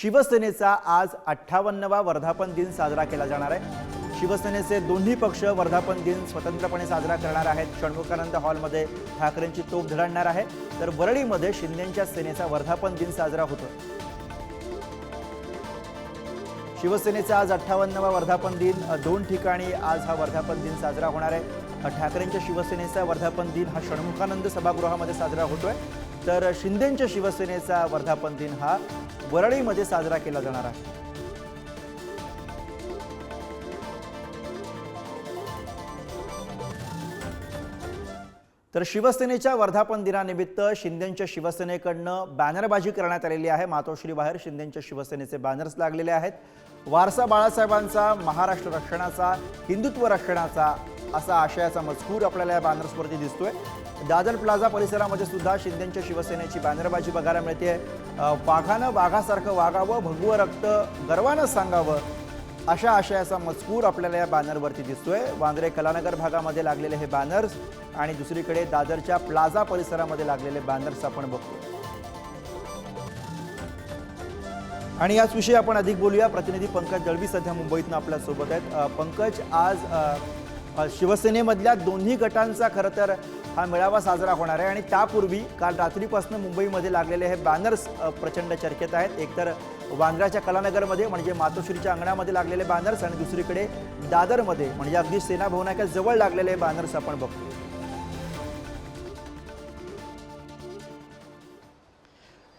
शिवसेनेचा आज अठ्ठावन्नवा वर्धापन दिन साजरा केला जाणार आहे. शिवसेनेचे दोन्ही पक्ष वर्धापन दिन स्वतंत्रपणे साजरा करणार आहेत. षण्मुखानंद हॉलमध्ये ठाकरेंची तोफ धडणार आहे. तर वरळीमध्ये शिंदेच्या सेनेचा वर्धापन दिन साजरा होतो शिवसेनेचा आज अठ्ठावन्नवा वर्धापन दिन. दोन ठिकाणी आज हा वर्धापन दिन साजरा होणार आहे. ठाकरेंच्या शिवसेनेचा वर्धापन दिन हा षण्मुखानंद सभागृहामध्ये साजरा होतोय. तर शिंदेच्या शिवसेनेचा वर्धापन दिन हा वरळीमध्ये साजरा केला जाणार आहे. तर शिवसेनेच्या वर्धापन दिनानिमित्त शिंदेंच्या शिवसेनेकडनं बॅनरबाजी करण्यात आलेली आहे. मातोश्री बाहेर शिवसेनेचे बॅनर्स लागलेले आहेत. वारसा बाळासाहेबांचा महाराष्ट्र रक्षणाचा हिंदुत्व रक्षणाचा असा आशयाचा मजकूर आपल्याला या बॅनर्सवरती दिसतोय. दादर प्लाझा परिसरामध्ये सुद्धा शिंदेच्या शिवसेनेची बॅनरबाजी बघायला मिळते वाघानं वाघासारखं वागावं भगवं रक्त गर्वानं सांगावं अशा आशयाचा मजकूर आपल्याला या बॅनरवरती दिसतोय. वांद्रे कलानगर भागामध्ये लागलेले हे बॅनर्स आणि दुसरीकडे दादरच्या प्लाझा परिसरामध्ये लागलेले बॅनर्स आपण बघतो आणि याच विषयी आपण अधिक बोलूया. प्रतिनिधी पंकज दळवी सध्या मुंबईतनं आपल्यासोबत आहेत. पंकज आज शिवसेनेमधल्या दोन्ही गटांचा खरं तर हा मेळावा साजरा होणार आहे आणि त्यापूर्वी काल रात्रीपासून मुंबईमध्ये लागलेले हे बॅनर्स प्रचंड चर्चेत आहेत. एकतर वांद्र्याच्या कलानगरमध्ये म्हणजे मातोश्रीच्या अंगणामध्ये लागलेले बॅनर्स आणि दुसरीकडे दादरमध्ये म्हणजे अगदी सेना भवनाच्या जवळ लागलेले बॅनर्स आपण बघतो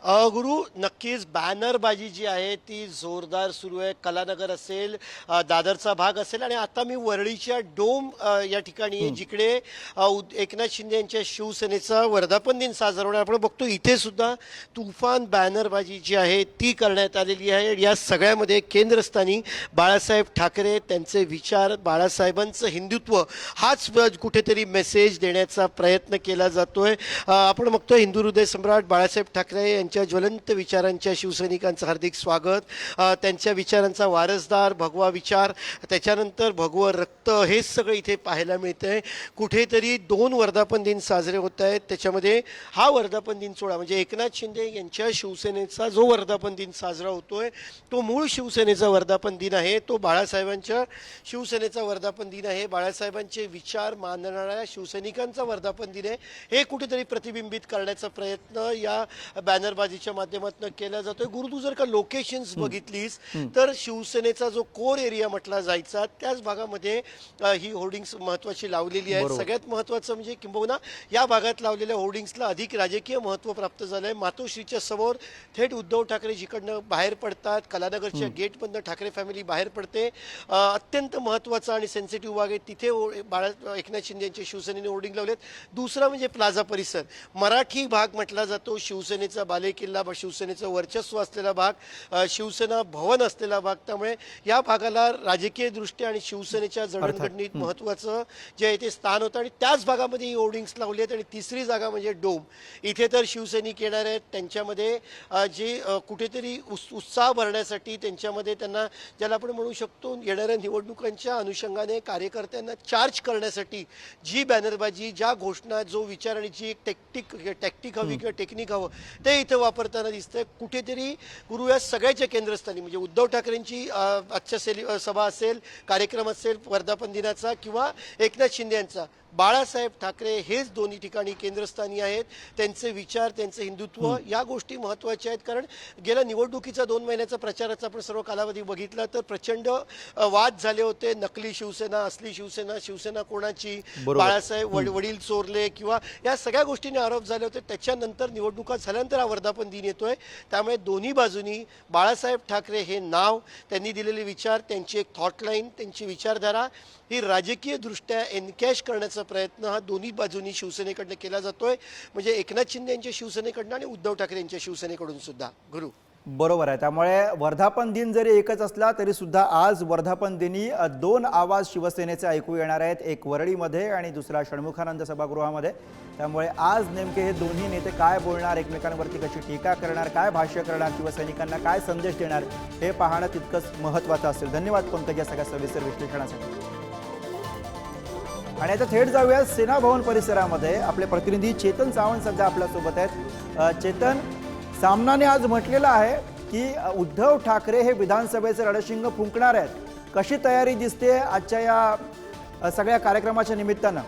गुरु नक्कीच बॅनरबाजी जी आहे ती जोरदार सुरू आहे. कलानगर असेल दादरचा भाग असेल आणि आता मी वरळीच्या डोम या ठिकाणी जिकडे एकनाथ शिंदे यांच्या शिवसेनेचा वर्धापन दिन साजरा होणार. आपण बघतो इथे सुद्धा तुफान बॅनरबाजी जी आहे ती करण्यात आलेली आहे. या सगळ्यामध्ये केंद्रस्थानी बाळासाहेब ठाकरे त्यांचे विचार बाळासाहेबांचं हिंदुत्व हाच कुठेतरी मेसेज देण्याचा प्रयत्न केला जातोय. आपण बघतो हिंदू हृदय सम्राट बाळासाहेब ठाकरे यांच्या ज्वलंत विचारांच्या शिवसैनिकांचं हार्दिक स्वागत. त्यांच्या विचारांचा वारसदार भगवा विचार त्याच्यानंतर भगवं रक्त हेच सगळं इथे पाहायला मिळतंय. कुठेतरी दोन वर्धापन दिन साजरे होत आहेत. त्याच्यामध्ये हा वर्धापन दिन सोळा म्हणजे एकनाथ शिंदे यांच्या शिवसेनेचा जो वर्धापन दिन साजरा होतो आहे तो मूळ शिवसेनेचा वर्धापन दिन आहे. तो बाळासाहेबांच्या शिवसेनेचा वर्धापन दिन आहे. बाळासाहेबांचे विचार मानणाऱ्या शिवसैनिकांचा वर्धापन दिन आहे. हे कुठेतरी प्रतिबिंबित करण्याचा प्रयत्न या बॅनरबाजीच्या माध्यमातून केला जातोय. गुरु तू जर का लोकेशन्स बघितलीस तर शिवसेनेचा जो कोर एरिया म्हटला जायचा त्याच भागामध्ये ही होर्डिंग्स महत्वाची लावलेली बरोबर. सगळ्यात महत्वाचं म्हणजे किंबहुना या भागात लावलेल्या होर्डिंग्सला अधिक राजकीय महत्त्व प्राप्त झालं आहे मातोश्रीच्या समोर थेट उद्धव ठाकरे जिकडनं बाहेर पडतात. कलानगरच्या गेटमधनं ठाकरे फॅमिली बाहेर पडते. अत्यंत महत्त्वाचा आणि सेन्सिटिव्ह भाग आहे. तिथे बाळा एकनाथ शिंदे यांच्या शिवसेनेने होर्डिंग लावलेत. दुसरा म्हणजे प्लाझा परिसर. मराठी भाग म्हटला जातो. शिवसेनेचा बालेकिल्ला ब- शिवसेनेचं वर्चस्व असलेला भाग शिवसेना भवन असलेला भाग. त्यामुळे या भागाला राजकीय दृष्ट्या आणि शिवसेनेच्या जडणघडणीत महत्वाचं जे आहे ते स्थान होतं. आणि त्याच भागामध्ये ही होर्डिंग्स लावली आहेत. आणि तिसरी जागा म्हणजे डोम. इथे तर शिवसैनिक येणार आहेत. त्यांच्यामध्ये जे कुठेतरी उस उत्साह भरण्यासाठी त्यांच्यामध्ये त्यांना ज्याला आपण म्हणू शकतो येणाऱ्या निवडणुकांच्या अनुषंगाने कार्यकर्त्यांना चार्ज करण्यासाठी जी बॅनरबाजी ज्या घोषणा जो विचार आणि जी एक टेक्टिक टॅक्टिक हवी किंवा टेक्निक हवं ते इथं वापरताना दिसतंय. कुठेतरी गुरु या सगळ्याच्या केंद्रस्थानी म्हणजे उद्धव ठाकरेंची आजच्या सेली सभा असेल कार्यक्रम असेल वर्धापन दिनाचा किंवा एकनाथ शिंदे यांचा बाळासाहेब ठाकरे हेच दोन्ही ठिकाणी केंद्रस्थानी आहेत. त्यांचे विचार त्यांचे हिंदुत्व या गोष्टी महत्त्वाच्या आहेत. कारण गेल्या निवडणुकीचा दोन महिन्याचा प्रचाराचा आपण सर्व कालावधी बघितला तर प्रचंड वाद झाले होते. नकली शिवसेना असली शिवसेना शिवसेना कोणाची. बाळासाहेब वड- वडील चोरले किंवा या सगळ्या गोष्टींनी आरोप झाले होते. त्याच्यानंतर निवडणुका झाल्यानंतर हा वर्धापन दिन येतोय. त्यामुळे दोन्ही बाजूनी बाळासाहेब ठाकरे हे नाव त्यांनी दिलेले विचार त्यांची एक थॉटलाईन त्यांची विचारधारा ही राजकीयदृष्ट्या एनकॅश करण्याचा प्रयत्न हा दोन्ही बाजूनी शिवसेनेकडनं केला जातोय. म्हणजे एकनाथ शिंदे यांच्या शिवसेनेकडनं आणि उद्धव ठाकरे यांच्या शिवसेनेकडून सुद्धा. गुरु. बरोबर आहे. त्यामुळे वर्धापन दिन जरी एकच असला तरी सुद्धा आज वर्धापन दिनी दोन आवाज शिवसेनेचे ऐकू येणार आहेत. एक वरळीमध्ये आणि दुसरा षण्मुखानंद सभागृहामध्ये. त्यामुळे आज नेमके हे दोन्ही नेते काय बोलणार एकमेकांवरती कशी टीका करणार काय भाष्य करणार शिवसैनिकांना काय संदेश देणार हे पाहणं तितकंच महत्त्वाचं असेल. धन्यवाद पंकज या सगळ्या सविस्तर विश्लेषणासाठी. आणि आता थेट जाऊया सेना भवन परिसरामध्ये. आपले प्रतिनिधी चेतन सावंत सध्या आपल्यासोबत आहेत. चेतन सामनाने आज म्हटलेलं आहे की उद्धव ठाकरे हे विधानसभेचे रणशिंग फुंकणार आहेत. कशी तयारी दिसते आजच्या या सगळ्या कार्यक्रमाच्या निमित्तानं?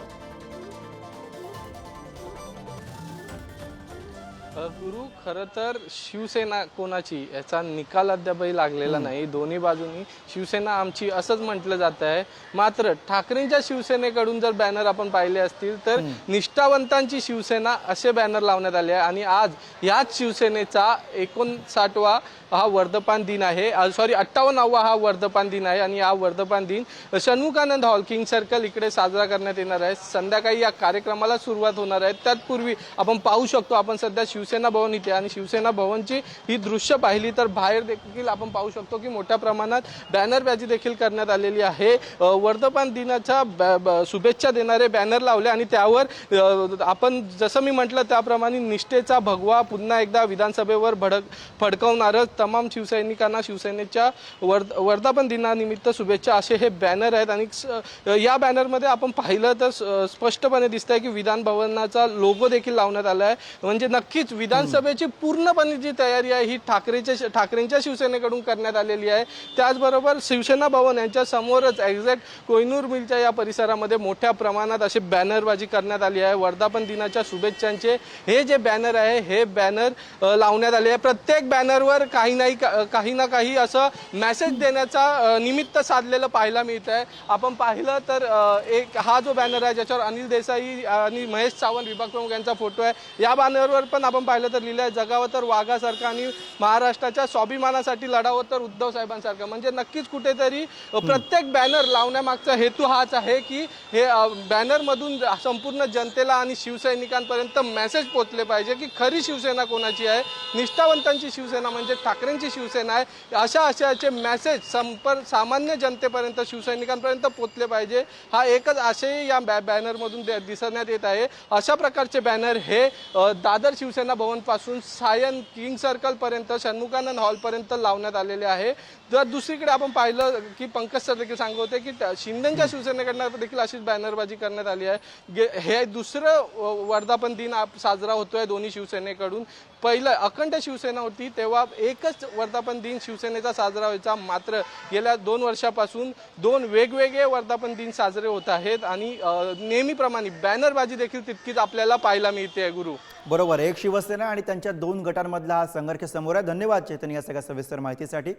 गुरु खरं तर शिवसेना कोणाची? याचा निकाल अद्यापही लागलेला नाही. दोन्ही बाजूनी शिवसेना आमची असंच म्हटलं जात आहे. मात्र ठाकरेंच्या शिवसेनेकडून जर बॅनर आपण पाहिले असतील तर निष्ठावंतांची शिवसेना असे बॅनर लावण्यात आले आहे. आणि आज याच शिवसेनेचा एकोणसाठवा हा वर्धपान दिन आहे. सॉरी अठ्ठावन्नावा हा वर्धपान दिन आहे. आणि हा वर्धपान दिन षण्मुखानंद हॉल किंग सर्कल इकडे साजरा करण्यात येणार आहे. संध्याकाळी या कार्यक्रमाला सुरुवात होणार आहे. त्यातपूर्वी आपण पाहू शकतो आपण सध्या शिवसेना भवन इथे. आणि शिवसेना भवनची ही दृश्य पाहिली तर बाहेर देखील आपण पाहू शकतो की मोठ्या प्रमाणात बॅनरबाजी देखील करण्यात आलेली आहे. वर्धमान दिनाच्या ब- शुभेच्छा देणारे बॅनर लावले आणि त्यावर आपण जसं मी म्हटलं त्याप्रमाणे निष्ठेचा भगवा पुन्हा एकदा विधानसभेवर भडक फडकवणारं तमाम शिवसैनिकांना शिवसेनेच्या वर्ध वर्धापन दिनानिमित्त शुभेच्छा असे हे बॅनर आहेत. आणि या बॅनरमध्ये आपण पाहिलं तर स्पष्टपणे दिसतंय की विधान भवनाचा लोगो देखील लावण्यात आला आहे म्हणजे नक्कीच विधानसभेची पूर्णपणे जी तयारी आहे ही ठाकरेच्या ठाकरेंच्या शिवसेनेकडून करण्यात आलेली आहे. त्याचबरोबर शिवसेना भवन यांच्या समोरच एक्झॅक्ट कोयनूर मिलच्या या परिसरामध्ये मोठ्या प्रमाणात अशी बॅनरबाजी करण्यात आली आहे. वर्धापन दिनाच्या शुभेच्छांचे हे जे बॅनर आहे हे बॅनर लावण्यात आले आहे. प्रत्येक बॅनरवर काही नाही का- काही ना काही असं मेसेज देण्याचा निमित्त साधलेलं पाहायला मिळत आहे आपण पाहिलं तर एक हा जो बॅनर आहे ज्याच्यावर अनिल देसाई आणि महेश सावंत विभाग प्रमुख यांचा फोटो आहे या बॅनरवर पण आपण पाहिलं तर लिहिलं आहे जगावं तर वाघासारखं आणि महाराष्ट्राच्या स्वाभिमानासाठी लढावं तर उद्धव साहेबांसारखं. म्हणजे नक्कीच कुठेतरी प्रत्येक बॅनर लावण्यामागचा हेतू हाच आहे की हे बॅनरमधून संपूर्ण जनतेला आणि शिवसैनिकांपर्यंत मेसेज पोचले पाहिजे की खरी शिवसेना कोणाची आहे? निष्ठावंतांची शिवसेना म्हणजे ठाकरेंची शिवसेना आहे. अशा अशाचे मेसेज संपर्क सामान्य जनतेपर्यंत शिवसैनिकांपर्यंत पोचले पाहिजे. हा एकच आशय या बॅ बॅनरमधून दिसण्यात येत आहे. अशा प्रकारचे बॅनर हे दादर शिवसेना भवनपासून सायन किंग सर्कलपर्यंत षण्मुखानंद हॉलपर्यंत लावण्यात आलेले आहे. जर दुसरीकडे आपण पाहिलं की पंकज सर देखील सांगत होते की शिंदेच्या शिवसेनेकडनं देखील अशीच बॅनरबाजी करण्यात आली आहे. गे- हे दुसरं वर्धापन दिन आप- साजरा होतोय दोन्ही शिवसेनेकडून. पहिलं अखंड शिवसेना होती तेव्हा एकच वर्धापन दिन शिवसेनेचा साजरा व्हायचा. मात्र गेल्या दोन वर्षापासून दोन वेगवेगळे वर्धापन दिन साजरे होत आहेत आणि नेहमीप्रमाणे बॅनरबाजी देखील तितकीच आपल्याला पाहायला मिळते गुरु. बरोबर एक शिवसेना आणि त्यांच्या दोन गटांमधला हा संघर्ष समोर आहे. धन्यवाद चैतन्य या सगळ्या सविस्तर माहितीसाठी.